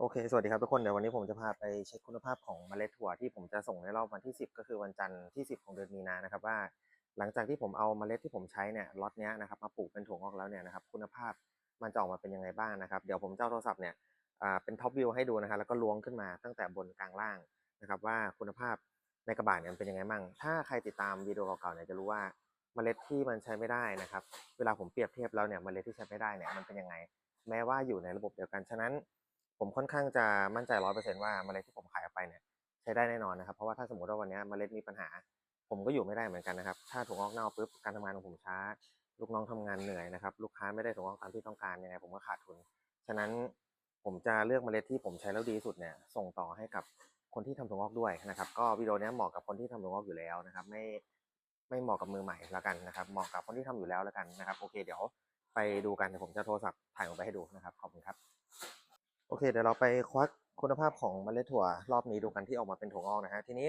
โอเค สวัสดีครับทุกคน เดี๋ยววันนี้ผมจะพาไปเช็คคุณภาพของเมล็ดถั่วที่ผมจะส่งในรอบวันที่ 10 ก็คือวันจันทร์ที่ 10 ของเดือนมีนานะครับว่า หลังจากที่ผมเอาเมล็ดที่ผมใช้เนี่ยล็อตเนี้ยนะครับมาปลูกเป็นถั่วงอกแล้วเนี่ยนะครับคุณภาพมันจะออกมาเป็นยังไงบ้างนะครับเดี๋ยวผมจะเอาโทรศัพท์เนี่ยอ่าเป็นท็อปวิวให้ดูนะครับแล้วก็ล้วงขึ้นมาตั้งแต่บนกลางล่างนะครับว่าคุณภาพในกระบะเนี่ยมันเป็นยังไงบ้างถ้าใครติดตามวิดีโอเก่าๆเนี่ยจะรู้ว่าเมล็ดที่มันใช้ไม่ได้นะครับ เวลาผมเปรียบเทียบแล้วเนี่ยเมล็ดที่ใช้ไม่ได้เนี่ยมันเป็นยังไง แม้ว่าอยู่ในระบบเดียวกันฉะนั้น ผมค่อนข้างจะมั่นใจร้อยเปอร์เซ็นต์ว่าเมล็ดที่ผมขายออกไปเนี่ยใช้ได้แน่นอนนะครับ เพราะว่าถ้าสมมติว่าวันนี้เมล็ดมีปัญหา ผมก็อยู่ไม่ได้เหมือนกันนะครับ ถ้าถั่วงอกเน่าปุ๊บการทำงานของผมช้า ลูกน้องทำงานเหนื่อยนะครับ ลูกค้าไม่ได้ถั่วงอกตามที่ต้องการยังไงผมก็ขาดทุน ฉะนั้นผมจะเลือกเมล็ดที่ผมใช้แล้วดีสุดเนี่ยส่งต่อให้กับคนที่ทำถั่วงอกด้วยนะครับ ก็วิดีโอนี้เหมาะกับคนที่ทำถั่วงอกอยู่แล้วนะครับ ไม่ไม่เหมาะกับมือใหม่ละกันนะครับเหมาะกับคนที่ทำอยู่แล้วละกันนะครับ โอเคเดี๋ยวไปดูกันเดี๋ยวผมจะโทรศัพท์ถ่ายลงไปให้ดูนะครับขอบคุณครับ โอเคเดี๋ยวเราไปควักคุณภาพของเมล็ดถั่วรอบนี้ดูกันที่ออกมาเป็นถั่วงอกนะฮะทีนี้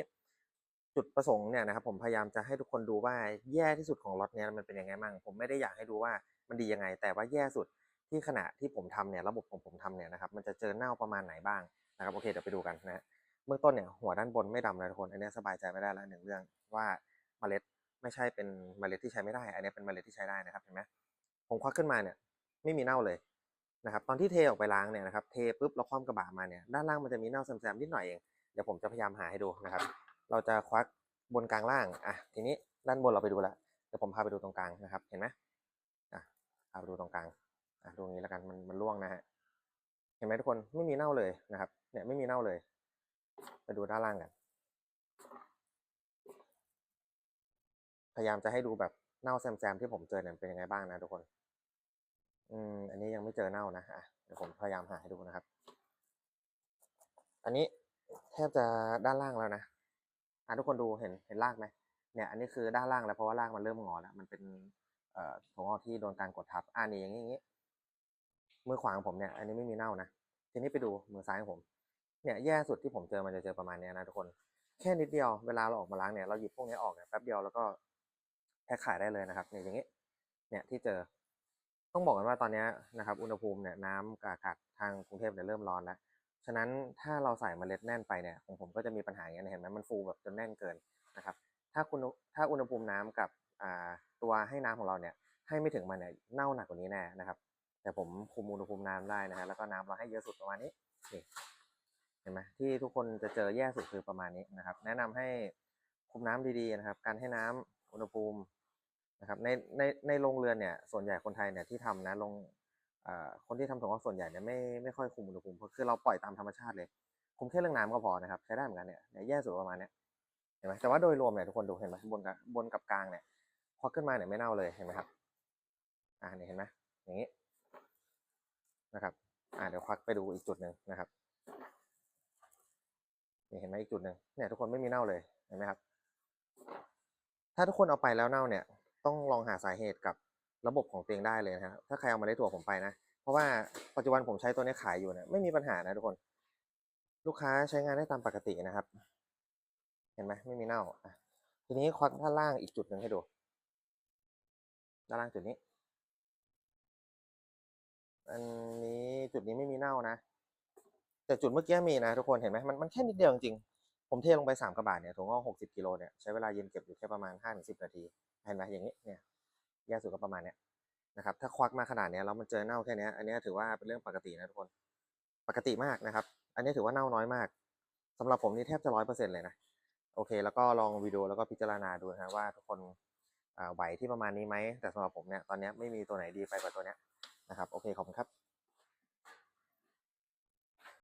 จุดประสงค์เนี่ยนะครับผมพยายามจะให้ทุกคนดูว่าแย่ที่สุดของล็อตเนี้ยมันเป็นยังไงบ้างผมไม่ได้อยากให้ดูว่ามันดียังไง แต่ว่าแย่สุดที่ขณะที่ผมทำเนี่ยระบบของผมทำเนี่ยนะครับมันจะเจอเน่าประมาณไหนบ้างนะครับโอเคเดี๋ยวไปดูกันนะฮะเบื้องต้นเนี่ยหัวด้านบนไม่ดำนะทุกคนอันนี้สบายใจไม่ได้แล้วหนึ่งเรื่องว่าเมล็ดไม่ใช่เป็นเมล็ดที่ใช้ไม่ได้ อันนี้เป็นเมล็ดที่ใช้ได้นะครับเห็นไหมผมควักขึ้นมาเนี่ยไม่มีเน่าเลย นะครับตอนที่เทออกไปล้างเนี่ยนะครับเทปุ๊บเราคว่ำกระบะมาเนี่ยด้านล่างมันจะมีเน่าแซมๆนิดหน่อยเองเดี๋ยวผมจะพยายามหาให้ดูนะครับ เราจะควักบนกลางล่างอะทีนี้ด้านบนเราไปดูล้วเดี๋ยวผมพาไปดูตรงกลางนะครับ เห็นไหมอะพาไปดูตรงกลางอะดูงนี้แล้วกันมันมันร่วงนะฮะเห็นไหมทุกคนไม่มีเน่าเลยนะครับ เนี่ยไม่มีเน่าเลย ไปดูด้านล่างกันพยายามจะให้ดูแบบเน่าแซมๆที่ผมเจอเนี่ยเป็นยังไงบ้างนะทุกคน อืม อันนี้ยังไม่เจอเน่านะอะเดี๋ยวผมพยายามหาให้ดูนะครับ อันนี้แทบจะด้านล่างแล้วนะอะทุกคนดูเห็นเห็นรากไหมเนี่ยอันนี้คือด้านล่างแล้วเพราะว่ารากมันเริ่มงอแล้วมันเป็นเอ่อถั่วงอกที่โดนการกดทับอ่านี่อย่างนี้งี้มือขวาของผมเนี่ย อันนี้ไม่มีเน่านะทีนี้ไปดูมือซ้ายของผม เนี่ยแย่สุดที่ผมเจอมันจะเจอประมาณเนี้ยนะทุกคนแค่นิดเดียวเวลาเราออกมาล้างเนี่ยเราหยิบพวกนี้ออกเนี่ยแป๊บเดียวแล้วก็แพ็คขายได้เลยนะครับเนี่ยอย่างนี้เนี่ยที่เจอ ต้องบอกกันว่าตอนนี้นะครับอุณหภูมิเนี่ยน้ำกับอากาศทางกรุงเทพเนี่ยเริ่มร้อนแล้วฉะนั้นถ้าเราใส่เมล็ดแน่นไปเนี่ยของผมก็จะมีปัญหาอย่างนี้ยเห็นไหมมันฟูแบบจนแน่นเกินนะครับ ถ้าคุณถ้าอุณหภูมิน้ำกับตัวให้น้ำของเราเนี่ยให้ไม่ถึงมันเนี่ยเน่าหนักกว่านี้แน่นะครับ แต่ผมคุมอุณหภูมิน้ำได้นะฮะแล้วก็น้ำเราให้เยอะสุดประมาณนี้นี่เห็นไหมที่ทุกคนจะเจอแย่สุดคือประมาณนี้นะครับ แนะนำให้คุมน้ำดีๆนะครับ การให้น้ำอุณหภูมิ นะครับในในในโรงเรือนเนี่ยส่วนใหญ่คนไทยเนี่ยที่ทำนะลงอ่าคนที่ทำถั่วงอกส่วนใหญ่เนี่ยไม่ไม่ค่อยคุมอุณหภูมิเพราะคือเราปล่อยตามธรรมชาติเลย คุมแค่เรื่องน้ำก็พอนะครับใช้ได้เหมือนกันเนี่ยเนี่ยแย่สุดประมาณเนี้ยเห็นไหมแต่ว่าโดยรวมเนี่ยทุกคนดูเห็นไหมบนกับบนกับกลางเนี่ยพอขึ้นมาเนี่ยไม่เน่าเลยเห็นไหมครับอ่าเนี่ยเห็นไหมอย่างนี้นะครับอ่าเดี๋ยวควักไปดูอีกจุดหนึ่งนะครับนี่เห็นไหมอีกจุดหนึ่งเนี่ยทุกคนไม่มีเน่าเลยเห็นไหมครับ ถ้าทุกคนเอาไปแล้วเน่าเนี่ย ต้องลองหาสาเหตุกับระบบของตัวเองได้เลยนะครับถ้าใครเอามาได้ถั่วผมไปนะ เพราะว่าปัจจุบันผมใช้ตัวนี้ขายอยู่เนี่ยไม่มีปัญหานะทุกคน ลูกค้าใช้งานได้ตามปกตินะครับ เห็นไหมไม่มีเน่าอะทีนี้ควักด้านล่างอีกจุดหนึ่งให้ดูด้านล่างจุดนี้ อันนี้จุดนี้ไม่มีเน่านะ แต่จุดเมื่อกี้มีนะทุกคนเห็นไหมมันมันแค่นิดเดียวจริง ผมเทลงไปสามกระบาทเนี่ยถุงงอกหกสิบกิโลเนี่ยใช้เวลาเย็นเก็บอยู่แค่ประมาณห้าถึงสิบนาทีเห็นไหมอย่างนี้เนี่ยแย่สุดก็ประมาณเนี้ยนะครับถ้าควักมาขนาดเนี้ยแล้วมันเจอเน่าแค่เนี้ยอันนี้ถือว่าเป็นเรื่องปกตินะทุกคนปกติมากนะครับ อันนี้ถือว่าเน่าน้อยมากสำหรับผมนี่แทบจะร้อยเปอร์เซ็นต์เลยนะโอเค แล้วก็ลองวิดีโอแล้วก็พิจารณาดูนะว่าทุกคนอ่าไหวที่ประมาณนี้ไหมแต่สำหรับผมเนี่ยตอนนี้ไม่มีตัวไหนดีไปกว่าตัวเนี้ยนะครับโอเคขอบคุณครับ